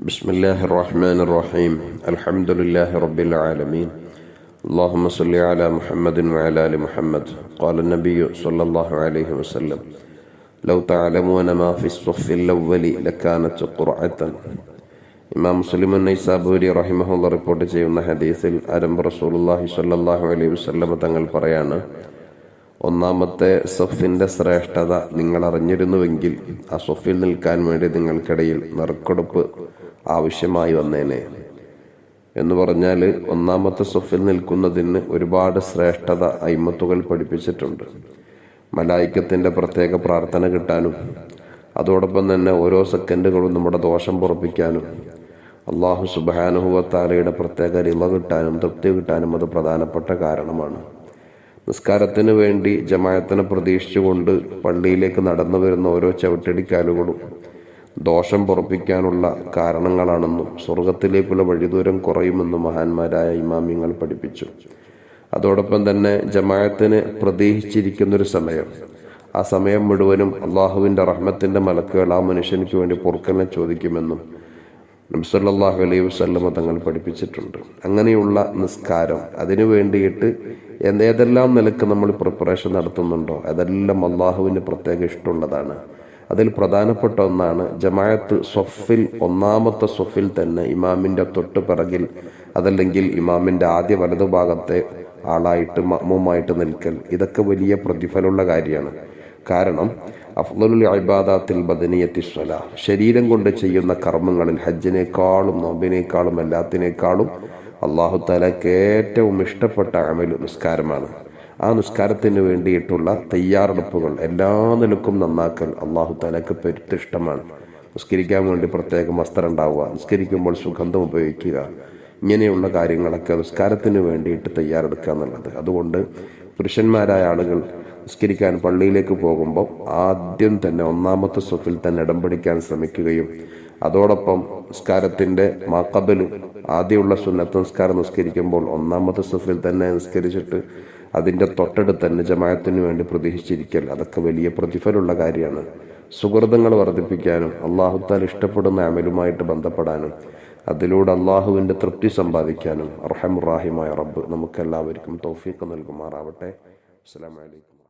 بسم الله الرحمن الرحيم الحمد لله رب العالمين اللهم صل على محمد وعلى ال محمد قال النبي صلى الله عليه وسلم لو تعلمون ما في الصف الاول لكانت قرعه ഇമാം മുസ്ലിം നൈസാബൂരി റഹിമഹുള്ള റിപ്പോർട്ട് ചെയ്യുന്ന ഹദീസിൽ അരമ്പ് റസൂലുള്ളാഹി സ്വല്ലല്ലാഹു അലൈഹി വസല്ലം തങ്ങൾ പറയാണ് ഒന്നാമത്തെ സൊഫിന്റെ ശ്രേഷ്ഠത നിങ്ങൾ അറിഞ്ഞിരുന്നുവെങ്കിൽ ആ സൊഫിൽ നിൽക്കാൻ വേണ്ടി നിങ്ങൾക്കിടയിൽ നറുക്കെടുപ്പ് ആവശ്യമായി വന്നേനെ. എന്ന് പറഞ്ഞാൽ ഒന്നാമത്തെ സ്വഫിൽ നിൽക്കുന്നതിന് ഒരുപാട് ശ്രേഷ്ഠത അയിമത്തുകൾ പഠിപ്പിച്ചിട്ടുണ്ട്. മലായിക്കത്തിന്റെ പ്രത്യേക പ്രാർത്ഥന കിട്ടാനും അതോടൊപ്പം തന്നെ ഓരോ സെക്കൻഡുകളും നമ്മുടെ ദോഷം പുറപ്പിക്കാനും അള്ളാഹു സുബാനുഹുവത്താലയുടെ പ്രത്യേക റിള കിട്ടാനും തൃപ്തി കിട്ടാനും അത് പ്രധാനപ്പെട്ട കാരണമാണ്. നിസ്കാരത്തിന് വേണ്ടി ജമായത്തിനെ പ്രതീക്ഷിച്ചുകൊണ്ട് പള്ളിയിലേക്ക് നടന്നു വരുന്ന ഓരോ ചവിട്ടടിക്കാലുകളും ദോഷം പൊറപ്പിക്കാനുള്ള കാരണങ്ങളാണെന്നും സ്വർഗത്തിലേക്കുള്ള വഴിദൂരം കുറയുമെന്നും മഹാന്മാരായ ഇമാമിങ്ങൾ പഠിപ്പിച്ചു. അതോടൊപ്പം തന്നെ ജമായത്തിന് പ്രതീക്ഷിച്ചിരിക്കുന്നൊരു സമയം. ആ സമയം മുഴുവനും അള്ളാഹുവിന്റെ റഹ്മത്തിന്റെ മലക്കുകൾ ആ മനുഷ്യനിക്ക് വേണ്ടി പൊറുക്കലിനെ ചോദിക്കുമെന്നും നബ്സല്ലാഹു അലൈഹി വസ്ല്ലമ തങ്ങൾ പഠിപ്പിച്ചിട്ടുണ്ട്. അങ്ങനെയുള്ള നിസ്കാരം അതിനു വേണ്ടിയിട്ട് ഏതെല്ലാം നിലയ്ക്ക് നമ്മൾ പ്രിപ്പറേഷൻ നടത്തുന്നുണ്ടോ അതെല്ലാം അള്ളാഹുവിന് പ്രത്യേക ഇഷ്ടമുള്ളതാണ്. അതിൽ പ്രധാനപ്പെട്ട ഒന്നാണ് ജമായത്ത് സൊഫിൽ ഒന്നാമത്തെ സൊഫിൽ തന്നെ ഇമാമിന്റെ തൊട്ട് പിറകിൽ അതല്ലെങ്കിൽ ഇമാമിന്റെ ആദ്യ വലതുഭാഗത്തെ ആളായിട്ട് മമ്മുമായിട്ട് നിൽക്കൽ. ഇതൊക്കെ വലിയ പ്രതിഫലമുള്ള കാര്യമാണ്. കാരണം അഫ്ലുൽ ഇബാദാത്തിൽ ബദനിയത്തി സ്വല ശരീരം കൊണ്ട് ചെയ്യുന്ന കർമ്മങ്ങളിൽ ഹജ്ജിനേക്കാളും നോമ്പിനേക്കാളും എല്ലാത്തിനേക്കാളും അള്ളാഹു താലക്ക് ഏറ്റവും ഇഷ്ടപ്പെട്ട അമൽ നിസ്കാരമാണ്. ആ നിസ്കാരത്തിന് വേണ്ടിയിട്ടുള്ള തയ്യാറെടുപ്പുകൾ എല്ലാ നിലക്കും നന്നാക്കൽ അള്ളാഹു തലക്ക് പെരുത്തിഷ്ടമാണ്. നിസ്കരിക്കാൻ വേണ്ടി പ്രത്യേകം വസ്ത്രം ഉണ്ടാവുക നിസ്കരിക്കുമ്പോൾ സുഗന്ധം ഉപയോഗിക്കുക ഇങ്ങനെയുള്ള കാര്യങ്ങളൊക്കെ നിസ്കാരത്തിന് വേണ്ടിയിട്ട് തയ്യാറെടുക്കുക എന്നുള്ളത്. അതുകൊണ്ട് പുരുഷന്മാരായ ആളുകൾ നിസ്കരിക്കാൻ പള്ളിയിലേക്ക് പോകുമ്പോൾ ആദ്യം തന്നെ ഒന്നാമത്തെ സ്വഫിൽ തന്നെ ഇടം പിടിക്കാൻ ശ്രമിക്കുകയും അതോടൊപ്പം നിസ്കാരത്തിന്റെ മാക്കബലും ആദ്യമുള്ള സുന്നത്ത് നിസ്കാരം നിസ്കരിക്കുമ്പോൾ ഒന്നാമത്തെ സ്വഫിൽ തന്നെ നിസ്കരിച്ചിട്ട് അതിന്റെ തൊട്ടടുത്ത് തന്നെ ജമായത്തിന് വേണ്ടി പ്രതീക്ഷിച്ചിരിക്കൽ. അതൊക്കെ വലിയ പ്രതിഫലമുള്ള കാര്യമാണ്. സുഹൃതങ്ങൾ വർദ്ധിപ്പിക്കാനും അള്ളാഹുത്താൽ ഇഷ്ടപ്പെടുന്ന അമലുമായിട്ട് ബന്ധപ്പെടാനും അതിലൂടെ അള്ളാഹുവിന്റെ തൃപ്തി സമ്പാദിക്കാനും അർഹമുറാഹിമായ റബ്ബ് നമുക്കെല്ലാവർക്കും തൗഫീഖ് നൽകുമാറാവട്ടെ. അസ്സാം വലൈക്കും